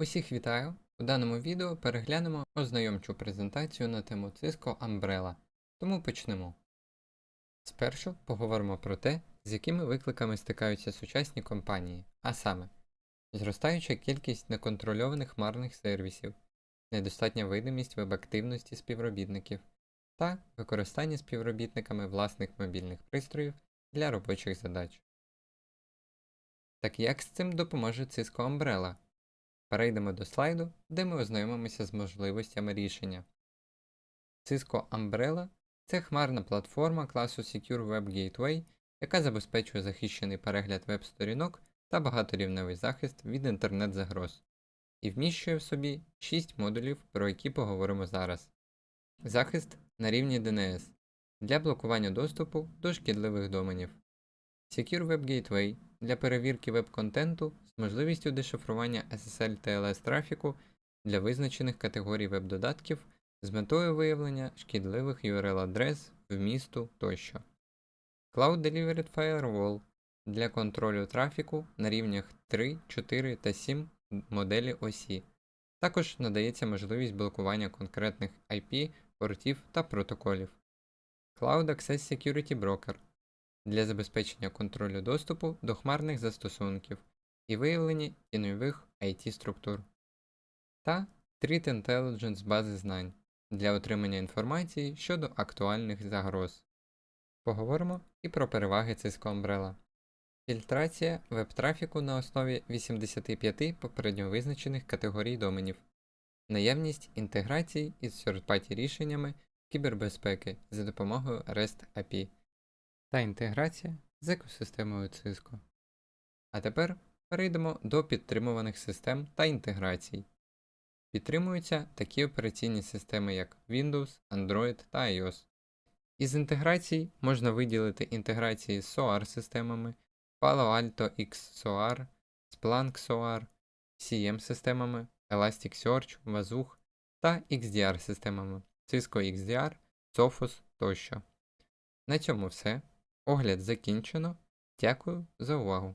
Усіх вітаю! У даному відео переглянемо ознайомчу презентацію на тему Cisco Umbrella, тому почнемо. Спершу поговоримо про те, з якими викликами стикаються сучасні компанії, а саме зростаюча кількість неконтрольованих хмарних сервісів, недостатня видимість веб-активності співробітників та використання співробітниками власних мобільних пристроїв для робочих задач. Так як з цим допоможе Cisco Umbrella? Перейдемо до слайду, де ми ознайомимося з можливостями рішення. Cisco Umbrella це хмарна платформа класу Secure Web Gateway, яка забезпечує захищений перегляд веб-сторінок та багаторівневий захист від інтернет-загроз, і вміщує в собі 6 модулів, про які поговоримо зараз. Захист на рівні DNS для блокування доступу до шкідливих доменів. Secure Web Gateway для перевірки веб-контенту можливістю дешифрування SSL TLS трафіку для визначених категорій веб-додатків з метою виявлення шкідливих URL-адрес, вмісту тощо. Cloud Delivered Firewall для контролю трафіку на рівнях 3, 4 та 7 моделі осі. Також надається можливість блокування конкретних IP, портів та протоколів. Cloud Access Security Broker для забезпечення контролю доступу до хмарних застосунків і виявлення тіньових IT-структур, та Threat Intelligence бази знань для отримання інформації щодо актуальних загроз. Поговоримо і про переваги Cisco Umbrella. Фільтрація веб-трафіку на основі 85 попередньо визначених категорій доменів, наявність інтеграцій із third-party рішеннями кібербезпеки за допомогою REST API та інтеграція з екосистемою Cisco. А тепер перейдемо до підтримуваних систем та інтеграцій. Підтримуються такі операційні системи, як Windows, Android та iOS. Із інтеграцій можна виділити інтеграції з SOAR-системами, Palo Alto XSOAR, Splunk SOAR, CM-системами, Elasticsearch, Vazoo та XDR-системами Cisco XDR, Sophos тощо. На цьому все. Огляд закінчено. Дякую за увагу!